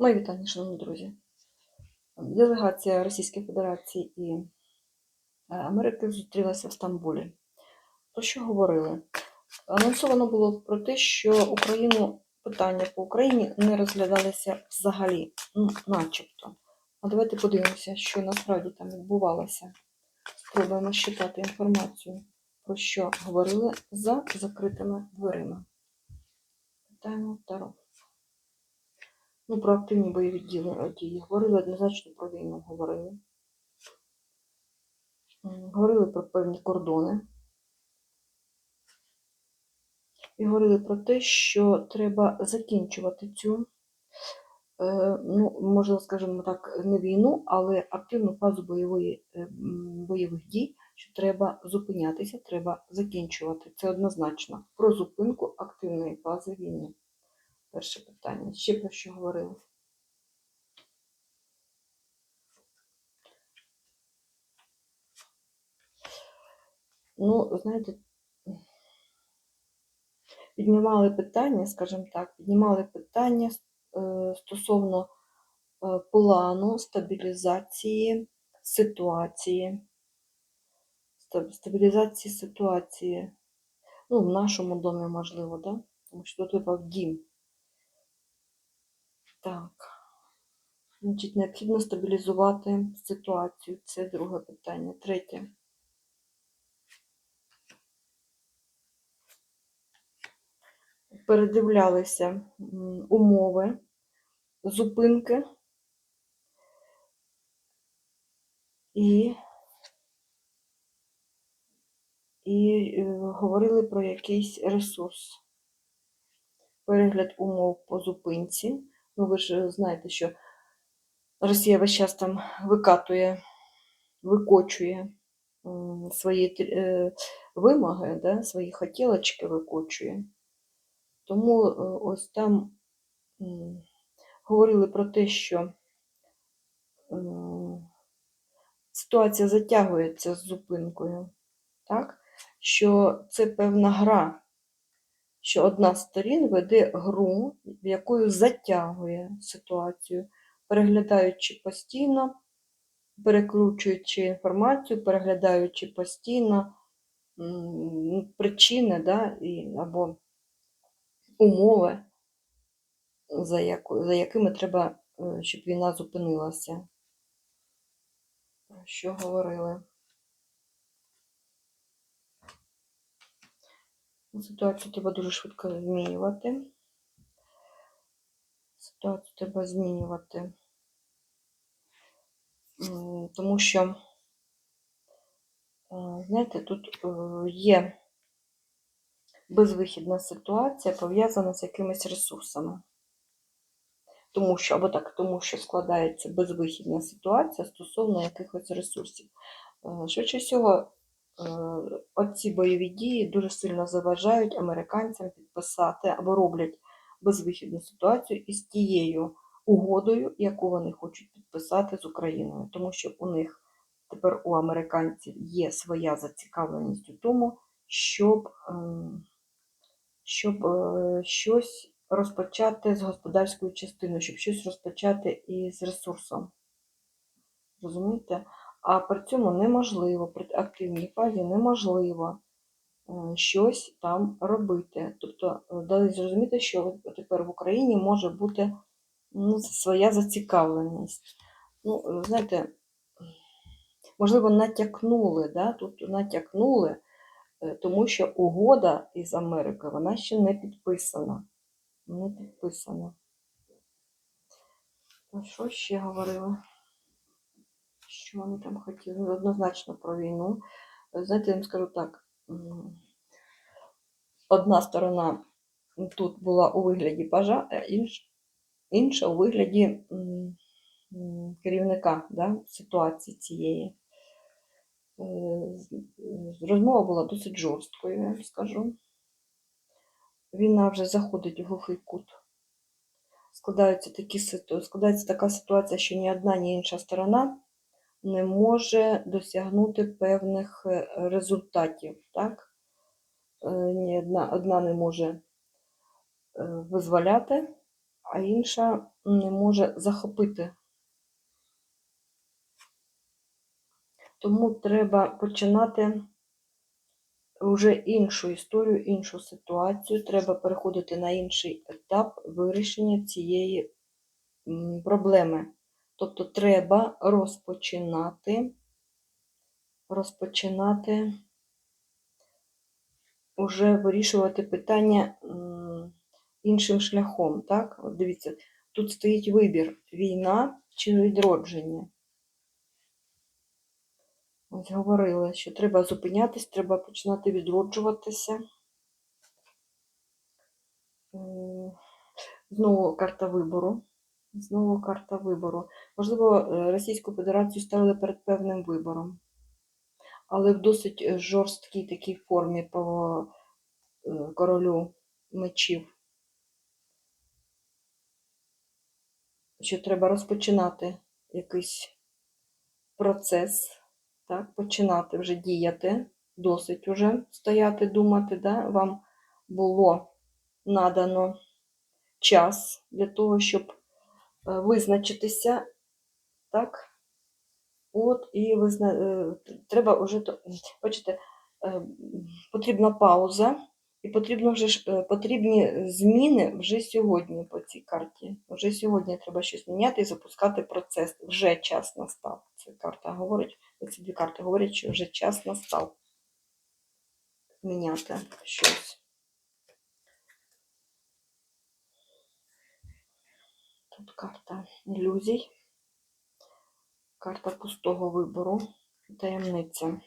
Мої вітання, шановні друзі. Делегація Російської Федерації і е, Америки зустрілася в Стамбулі. Про що говорили? Анонсовано було про те, що Україну питання по Україні не розглядалися взагалі, ну, начебто. А давайте подивимося, що насправді там відбувалося. Спробуємо щитати інформацію, про що говорили за закритими дверима. Питаємо Таро. Ну, про активні бойові дії. Говорили однозначно про війну, говорили. Говорили про певні кордони. І говорили про те, що треба закінчувати цю, е, ну, можливо, скажімо так, не війну, але активну фазу бойової, е, бойових дій, що треба зупинятися, треба закінчувати. Це однозначно про зупинку активної фази війни. Перше питання. Ще про що говорили? Ну, знаєте, піднімали питання, скажімо так, піднімали питання е, стосовно е, плану стабілізації ситуації, стабілізації ситуації, ну, в нашому домі, можливо, да? тому що тут випав дім. Так. Значить, необхідно стабілізувати ситуацію. Це друге питання. Третє. Передивлялися умови зупинки і, і е, говорили про якийсь ресурс. Перегляд умов по зупинці. Ну, ви ж знаєте, що Росія весь час там викатує, викочує свої е, вимоги, да, свої хотілочки викочує. Тому е, ось там говорили про те, що м, ситуація затягується з зупинкою, так? що це певна гра, що одна з сторін веде гру, в якою затягує ситуацію, переглядаючи постійно, перекручуючи інформацію, переглядаючи постійно причини да, і, або умови, за, яку, за якими треба, е, щоб війна зупинилася. Про що говорили? Ситуацію треба дуже швидко змінювати. Ситуацію треба змінювати. Тому що, е, знаєте, тут е, є безвихідна ситуація, пов'язана з якимись ресурсами. Тому що, або так, тому що складається безвихідна ситуація стосовно якихось ресурсів. Е, Швидше всього, оці бойові дії дуже сильно заважають американцям підписати або роблять безвихідну ситуацію із тією угодою, яку вони хочуть підписати з Україною. Тому що у них тепер у американців є своя зацікавленість у тому, щоб, ем, щоб е, щось розпочати з господарською частиною, щоб щось розпочати із ресурсом. Розумієте? А при цьому неможливо, при активній фазі неможливо е, щось там робити. Тобто е, дали зрозуміти, що тепер в Україні може бути ну, своя зацікавленість. Ну, е, знаєте, можливо, натякнули, да? тут натякнули, е, тому що угода із Америкою, вона ще не підписана. Не підписана. А що ще говорили? Що вони там хотіли? Однозначно про війну. Знаєте, я вам скажу так. Одна сторона тут була у вигляді пажа, а інша у вигляді керівника да, ситуації цієї. Е, Розмова була досить жорсткою, я вам скажу. Війна вже заходить в глухий кут. Складаються такі, складається така ситуація, що ні одна, ні інша сторона не може досягнути певних е, результатів. Так? Е, Ні одна, одна не може е, визволяти, а інша не може захопити. Тому треба починати вже іншу історію, іншу ситуацію. Треба переходити на інший етап вирішення цієї проблеми. Тобто треба розпочинати, розпочинати уже вирішувати питання іншим шляхом. Так? От дивіться, тут стоїть вибір: війна чи відродження. Ось говорили, що треба зупинятись, треба починати відроджуватися. Знову карта вибору. Знову карта вибору. Можливо, е, Російську Федерацію ставили перед певним вибором, але в досить е, жорсткій такій формі по е, королю мечів. Що треба розпочинати якийсь процес, так, починати вже діяти, досить уже стояти, думати, да? вам було надано час для того, щоб визначитися, так? От, і визна... е, треба вже, бачите, е, потрібна пауза, і потрібно вже е, потрібні зміни вже сьогодні по цій карті. Вже сьогодні треба щось міняти і запускати процес. Вже час настав. Ця карта говорить, ці дві карти говорять, що вже час настав міняти щось. Тут карта ілюзій, карта пустого вибору, таємниця.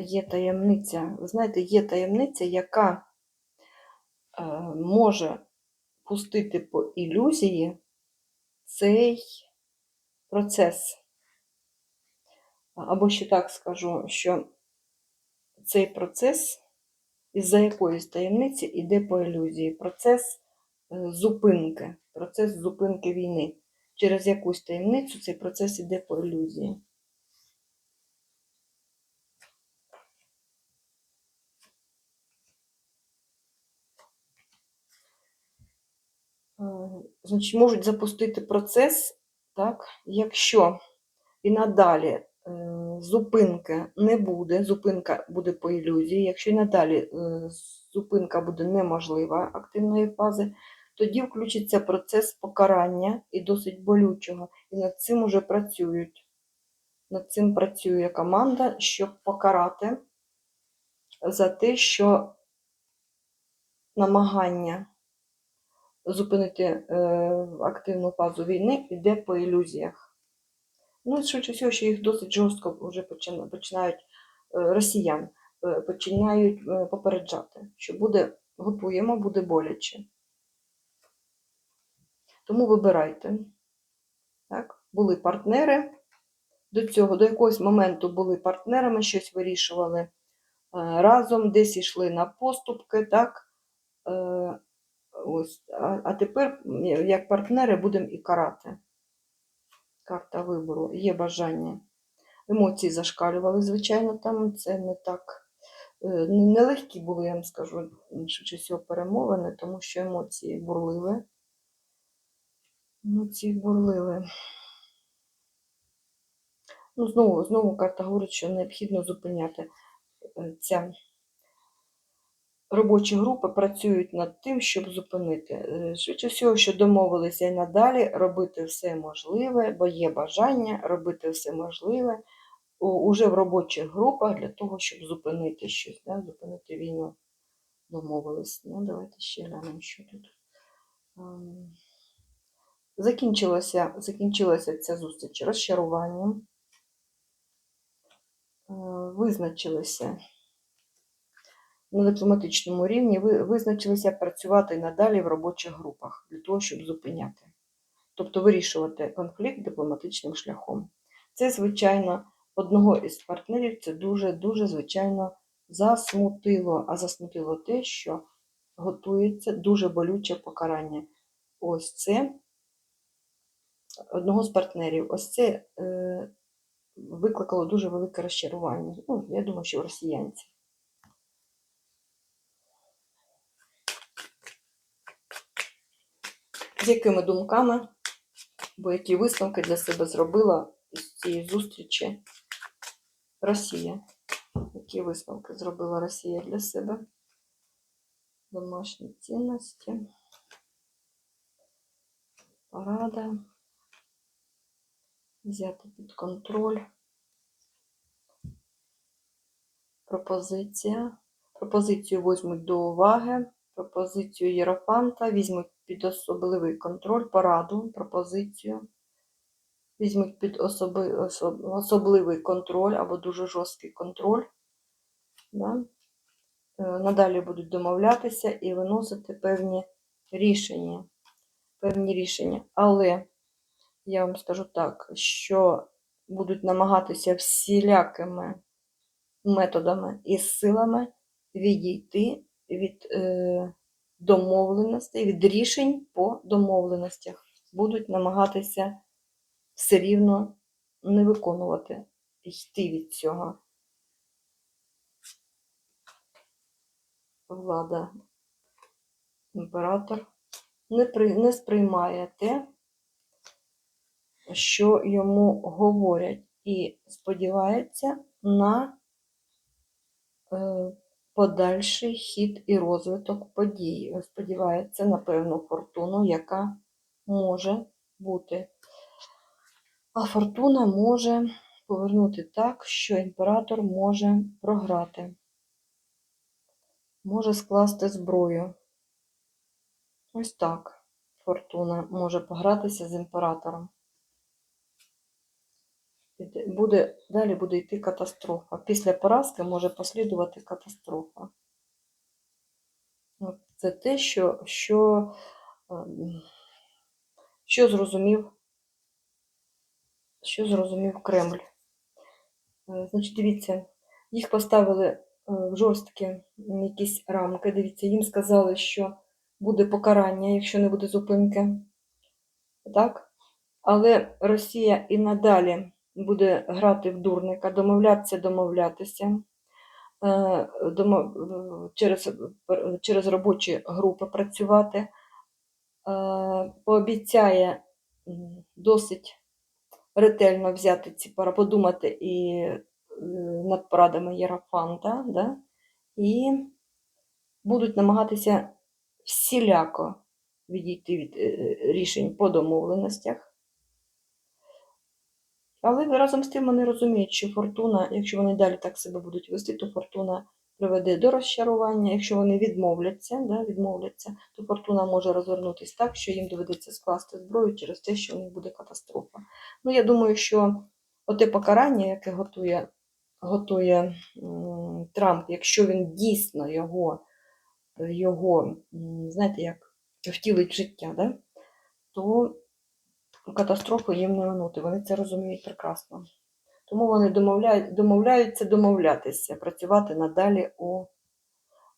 Є таємниця, ви знаєте, є таємниця, яка е, може пустити по ілюзії цей процес. Або ще так скажу, що цей процес із-за якоїсь таємниці йде по ілюзії. Процес зупинки, процес зупинки війни. Через якусь таємницю цей процес йде по ілюзії. Е, Значить, можуть запустити процес, так, якщо і надалі е, зупинки не буде, зупинка буде по ілюзії, якщо і надалі е, зупинка буде неможлива активної фази, тоді включиться процес покарання і досить болючого. І над цим уже працюють. Над цим працює команда, щоб покарати за те, що намагання зупинити е, активну фазу війни йде по ілюзіях. Ну, і швидше всього, що їх досить жорстко вже починають е, росіян е, починають попереджати, що буде, готуємо, буде боляче. Тому вибирайте. Так? Були партнери. До цього, до якогось моменту були партнерами, щось вирішували е, разом, десь йшли на поступки, так? Е, Ось. А, тепер, як партнери, будемо і карати. Карта вибору. Є бажання. Емоції зашкалювали, звичайно, там це не так. е, Нелегкі були, я вам скажу, швидше всього, перемовини, тому що емоції бурливі. Емоції бурливі. Ну, знову, знову карта говорить, що необхідно зупиняти е, ця робочі групи працюють над тим, щоб зупинити. Е, Швидше всього, що домовилися і надалі робити все можливе, бо є бажання робити все можливе уже в робочих групах для того, щоб зупинити щось, да, зупинити війну. Домовились. Ну, давайте ще глянемо, що тут. Закінчилася, закінчилася ця зустріч розчаруванням. Е, Визначилися на дипломатичному рівні, визначилися працювати надалі в робочих групах для того, щоб зупиняти. Тобто вирішувати конфлікт дипломатичним шляхом. Це, звичайно, одного із партнерів це дуже-дуже, звичайно, засмутило. А засмутило те, що готується дуже болюче покарання. Ось це одного з партнерів. Ось це е, викликало дуже велике розчарування. Ну, я думаю, що в росіянців. з якими думками, бо які висновки для себе зробила з цієї зустрічі Росія. Які висновки зробила Росія для себе? Домашні цінності. Порада. Взяти під контроль. Пропозиція. Пропозицію візьмуть до уваги. Пропозицію Єрофанта візьмуть під особливий контроль, пораду, пропозицію. Візьмуть під особи, особ, особливий контроль або дуже жорсткий контроль. Да? Е, Надалі будуть домовлятися і виносити певні рішення. Певні рішення. Але я вам скажу так, що будуть намагатися всілякими методами і силами відійти від е, домовленостей, від рішень по домовленостях. Будуть намагатися все рівно не виконувати, йти від цього. Влада, імператор не, при, не сприймає те, що йому говорять, і сподівається на е, подальший хід і розвиток подій. Сподівається на певну фортуну, яка може бути. А фортуна може повернути так, що імператор може програти, може скласти зброю. Ось так фортуна може погратися з імператором. Буде, далі буде йти катастрофа. Після поразки може послідувати катастрофа. Це те, що, що, ем, що зрозумів, що зрозумів Кремль. Е, Значить, дивіться, їх поставили е, в жорсткі якісь рамки. Дивіться, їм сказали, що буде покарання, якщо не буде зупинки. Так? Але Росія і надалі буде грати в дурника, домовлятися, домовлятися. е, е, через, через робочі групи працювати. Е, Пообіцяє досить ретельно взяти ці пора, подумати і над порадами Єрофанта, да? і будуть намагатися всіляко відійти від рішень по домовленостях. Але разом з тим вони розуміють, що фортуна, якщо вони далі так себе будуть вести, то фортуна приведе до розчарування. Якщо вони відмовляться, да, відмовляться, то фортуна може розвернутися так, що їм доведеться скласти зброю через те, що у них буде катастрофа. Ну, я думаю, що оте покарання, яке готує, готує Трамп, якщо він дійсно його, його знаєте, як втілить в життя, да, то катастрофу їм не минути. Вони це розуміють прекрасно. Тому вони домовляють, домовляються домовлятися, працювати надалі у е,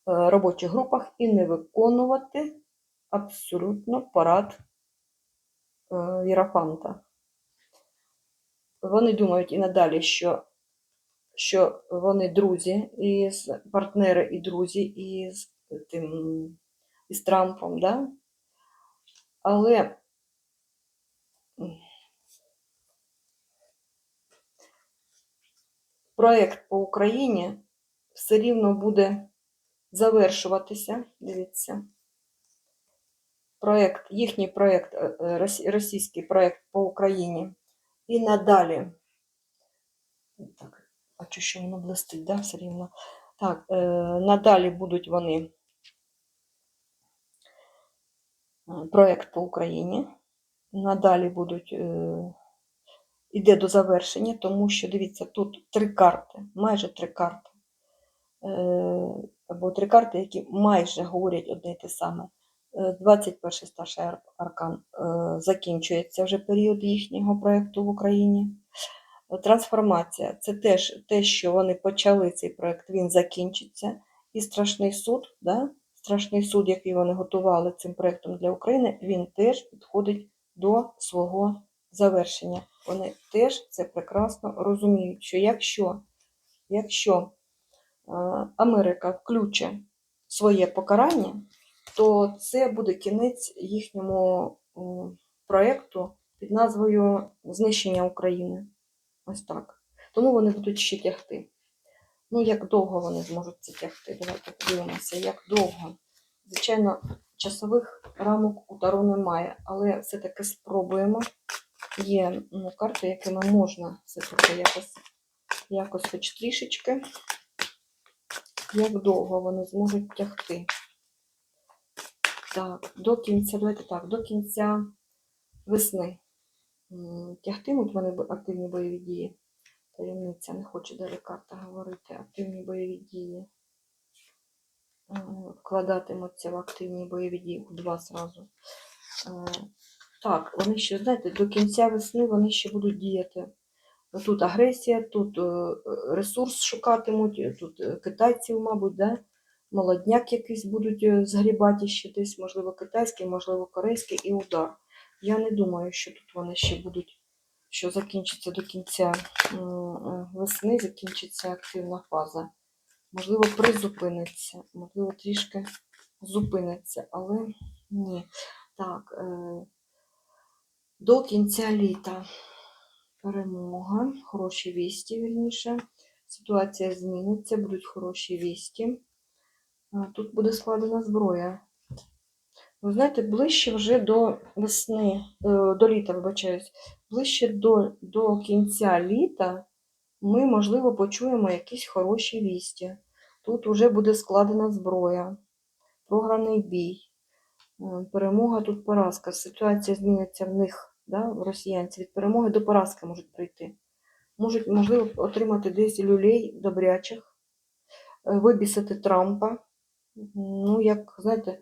робочих групах і не виконувати абсолютно парад е, Єрофанта. Вони думають і надалі, що, що вони друзі, і партнери і друзі із тим із Трампом, да? але проєкт по Україні все рівно буде завершуватися. Дивіться. Проєкт, їхній проєкт, е, е, рос- російський проєкт по Україні. І надалі. Так, бачу, що воно блистить, да, все рівно. Так, е, надалі будуть вони. е, Проєкт по Україні. Надалі будуть. Е, іде до завершення, тому що дивіться, тут три карти, майже три карти. Е, або три карти, які майже говорять одне й те саме. Е, 21 старший аркан е, закінчується вже період їхнього проєкту в Україні. Е, Трансформація це теж те, що вони почали цей проєкт, він закінчиться. І страшний суд, да? страшний суд, який вони готували цим проєктом для України, він теж підходить до свого завершення. Вони теж це прекрасно розуміють, що якщо, якщо е, Америка включить своє покарання, то це буде кінець їхньому проєкту під назвою Знищення України. Ось так. Тому вони будуть ще тягти. Ну, як довго вони зможуть це тягти? Давайте подивимося, як довго. Звичайно, часових рамок у Таро немає, але все-таки спробуємо. Є ну, карти, якими можна все-таки якось, якось хоч трішечки. Як довго вони зможуть тягти? Так, до кінця, давайте так, до кінця весни. Тягтимуть вони активні бойові дії. Таємниця, не хоче далі карта говорити. Активні бойові дії. Е, Вкладатимуться в активні бойові дії у два зразу. Е, Так, вони ще, знаєте, до кінця весни вони ще будуть діяти. Тут агресія, тут е, ресурс шукатимуть, тут е, китайців, мабуть, да? молодняк якийсь будуть е, згрібати ще десь, можливо, китайський, можливо, корейський і удар. Я не думаю, що тут вони ще будуть, що закінчиться до кінця е, весни, закінчиться активна фаза. Можливо, призупиниться, можливо, трішки зупиниться, але ні. Так, е, до кінця літа перемога, хороші вісті, вірніше. Ситуація зміниться, будуть хороші вісті. Тут буде складена зброя. Ви знаєте, ближче вже до весни, е, до літа, вибачаюсь, ближче до, до кінця літа ми, можливо, почуємо якісь хороші вісті. Тут вже буде складена зброя, програний бій, е, перемога тут поразка. Ситуація зміниться в них, да, в росіянців. Від перемоги до поразки можуть прийти. Можуть, можливо, отримати десь люлей добрячих, е, вибісити Трампа. Ну, як, знаєте,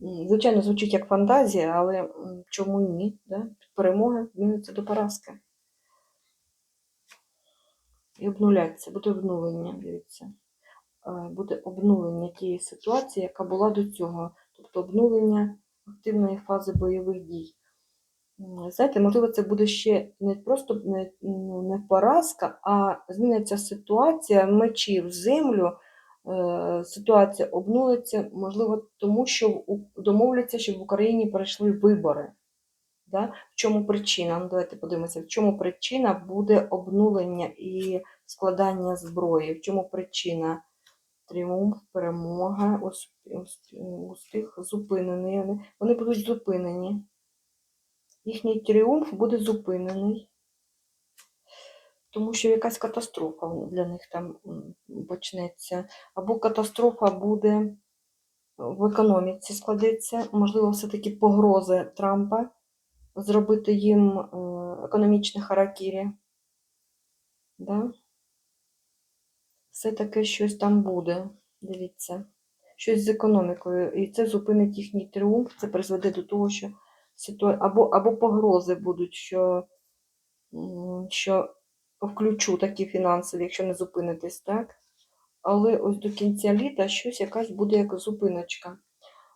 звичайно, звучить як фантазія, але чому ні? Да? Від перемоги зміниться до поразки. І обнуляться, буде обнулення, дивіться. Е, Буде обнулення тієї ситуації, яка була до цього. Тобто обнулення активної фази бойових дій. Знаєте, можливо, це буде ще не просто не, ну, не поразка, а зміниться ситуація мечів в землю. е, Ситуація обнулиться, можливо, тому що домовляться, щоб в Україні пройшли вибори. Да? В чому причина? Ну, давайте подивимося, в чому причина буде обнулення і складання зброї. В чому причина? Тріумф, перемога, усп- усп- успіх зупинений. Вони будуть зупинені. Їхній тріумф буде зупинений. Тому що якась катастрофа для них там почнеться. Або катастрофа буде в економіці складеться, можливо, все-таки погрози Трампа зробити їм е, економічне харакірі. Да? Все таке щось там буде, дивіться. Щось з економікою. І це зупинить їхній тріумф, це призведе до того, що. Або, або погрози будуть, що, що включу такі фінансові, якщо не зупинитись, так? Але ось до кінця літа щось якась буде як зупиночка.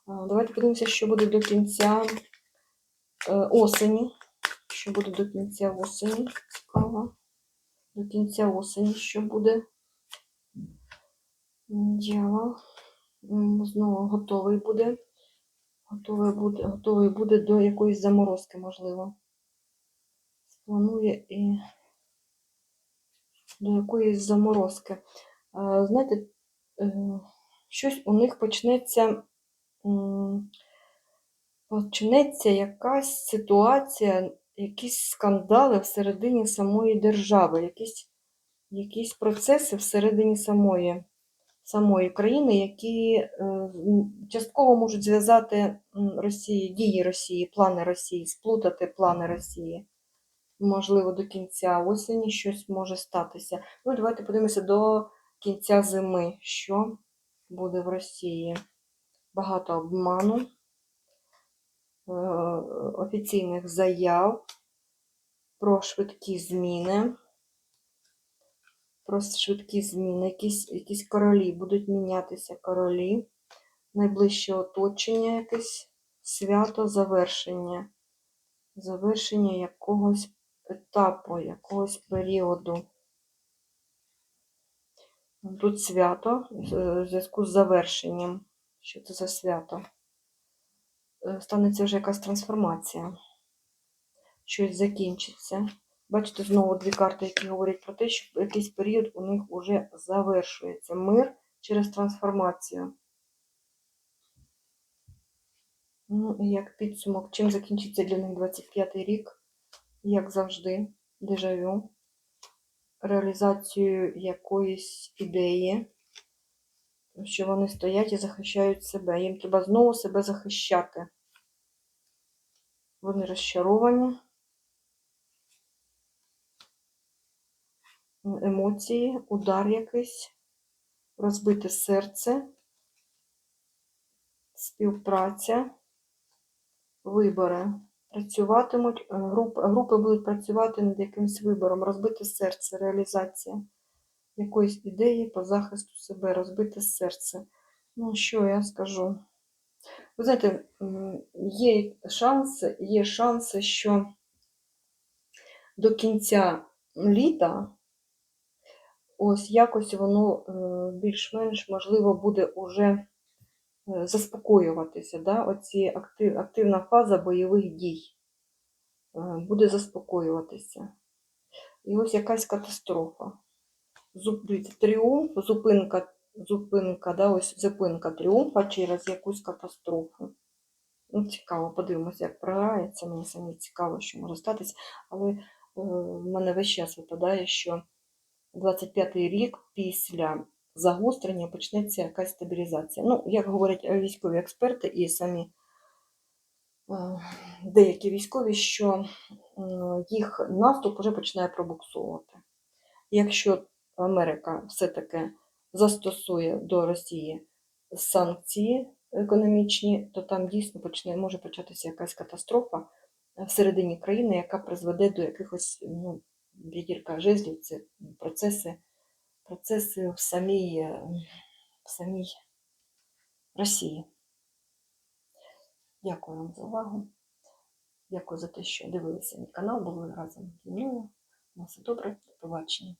Давайте подивимося, що буде до кінця е, осені. Що буде до кінця осені? Цікаво. До кінця осені що буде? Дьявол. Знову готовий буде. Готовий буде, готовий буде до якоїсь заморозки, можливо. Планує і до якоїсь заморозки. Знаєте, е, щось у них почнеться, почнеться якась ситуація, якісь скандали всередині самої держави, якісь, якісь процеси всередині самої, самої країни, які е, частково можуть зв'язати Росії, дії Росії, плани Росії, сплутати плани Росії. Можливо, до кінця осені щось може статися. Ну, давайте подивимося до кінця зими, що буде в Росії. Багато обману, е, офіційних заяв про швидкі зміни. Про швидкі зміни. Якісь, якісь королі будуть мінятися королі. Найближче оточення, якесь свято завершення. Завершення якогось етапу, якогось періоду. Тут свято в зв'язку з завершенням. Що це за свято? е, станеться вже якась трансформація. Щось закінчиться. Бачите, знову дві карти, які говорять про те, що якийсь період у них вже завершується. Мир через трансформацію. Ну, і як підсумок, чим закінчиться для них 25-й рік, як завжди, дежавю, реалізацію якоїсь ідеї, що вони стоять і захищають себе. Їм треба знову себе захищати. Вони розчаровані. Емоції, удар якийсь, розбите серце, співпраця, вибори. Працюватимуть, е, групи, групи будуть працювати над якимось вибором, розбите серце, реалізація якоїсь ідеї по захисту себе, розбите серце. Ну, що я скажу? Ви знаєте, є шанси, є шанси, що до кінця літа ось якось воно е, більш-менш можливо буде уже е, заспокоюватися. Да? Оці актив, активна фаза бойових дій е, буде заспокоюватися. І ось якась катастрофа. Тріумф, зупинка, зупинка, да, ось зупинка тріумфа через якусь катастрофу. Ну, цікаво, подивимося, як програється. Мені самі цікаво, що може статися. Але в мене весь час випадає, що 25-й рік після загострення почнеться якась стабілізація. Ну, як говорять військові експерти і самі е, деякі військові, що їх наступ вже починає пробуксовувати. Якщо Америка все-таки застосує до Росії санкції економічні, то там дійсно почне, може початися якась катастрофа всередині країни, яка призведе до якихось ну, в'ятірка жезлів, це процеси, процеси в самій, е, в самій Росії. Дякую вам за увагу. Дякую за те, що дивилися мій канал, були разом зі мною. На все добре, до побачення.